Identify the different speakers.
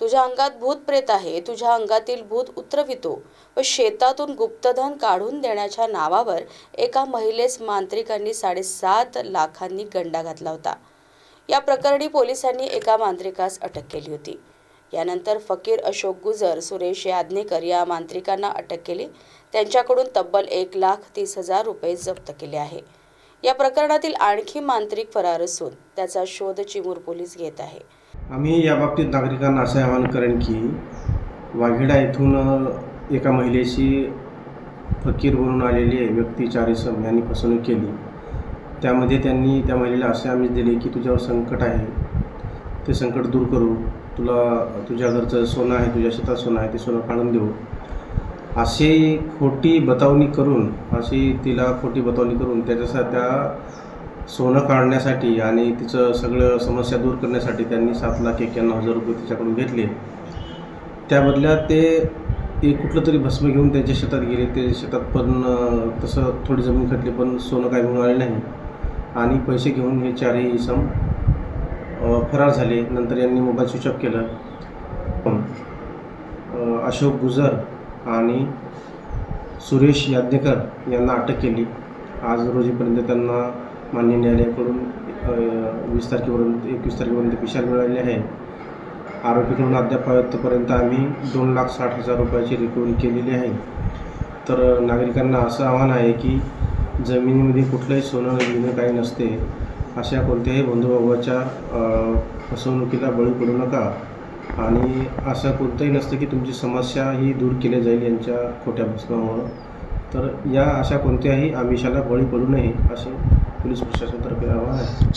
Speaker 1: तुझ्या अंगात भूत प्रेत आहे तुझ्या अंगातील भूत उतरवितो व शेतातून गुप्तधन काढून देण्याच्या नावावर एका महिलेस मांत्रिकांनी साडेसात लाखांनी गंडा घातला होता. या प्रकरणी पोलिसांनी एका मांत्रिकास अटक केली होती. यानंतर फकीर अशोक गुजर सुरेश यादनेकर या मांत्रिकांना अटक केली. त्यांच्याकडून तब्बल एक लाख तीस हजार रुपये जप्त केले आहे. या प्रकरणातील आणखी मांत्रिक फरार असून त्याचा शोध चिमूर पोलीस घेत आहे.
Speaker 2: आम्ही याबाबतीत नागरिकांना असे आवाहन करेन की वाघेडा येथून एका महिलेशी फकीर बनून आलेली व्यक्ती चारिसम यांनी फसवणूक केली. त्यामध्ये त्यांनी त्या महिलेला असे आमिष दिले की तुझ्यावर संकट आहे ते संकट दूर करू. तुला तुझ्या घरचं सोनं आहे तुझ्या शेतात सोनं आहे ते सोनं काढून देऊ. अशी खोटी बतावणी करून अशी तिला खोटी बतावणी करून त्याच्यासाठी त्या सोनं काढण्यासाठी आणि तिचं सगळं समस्या दूर करण्यासाठी त्यांनी सात लाख एक्क्याण्णव हजार रुपये तिच्याकडून घेतले. त्या बदल्यात ते एक कुठलं तरी भस्म घेऊन त्यांच्या शेतात गेले. ते शेतात पण तसं थोडी जमीन खटली पण सोनं काय मिळाले आले नाही. आणि पैसे घेऊन हे चारही इसम फरार झाले. नंतर यांनी मोबाईल स्विच ऑफ केलं. अशोक गुजर आणि सुरेश याज्ञेकर यांना अटक केली. आज रोजीपर्यंत त्यांना मान्य न्यायालयाकडून वीस तारखेपर्यंत एकवीस तारखेपर्यंत पिशाल मिळाली आहे. आरोपीकडून अद्यापर्यंत आम्ही दोन लाख साठ हजार रुपयाची रिकव्हरी केलेली आहे. तर नागरिकांना असं आव्हान आहे की जमिनीमध्ये कुठलंही सोनं घेणं काही नसते अशा कोणत्याही बंधुभावाच्या फसवणुकीला बळी पडू नका. आणि असं कोणतंही नसतं की तुमची समस्या ही दूर केली जाईल यांच्या खोट्या भस्मामुळं. तर या अशा कोणत्याही आमिषाला बळी पडू नये असे पोलीस प्रशासनातर्फे आवाहन आहे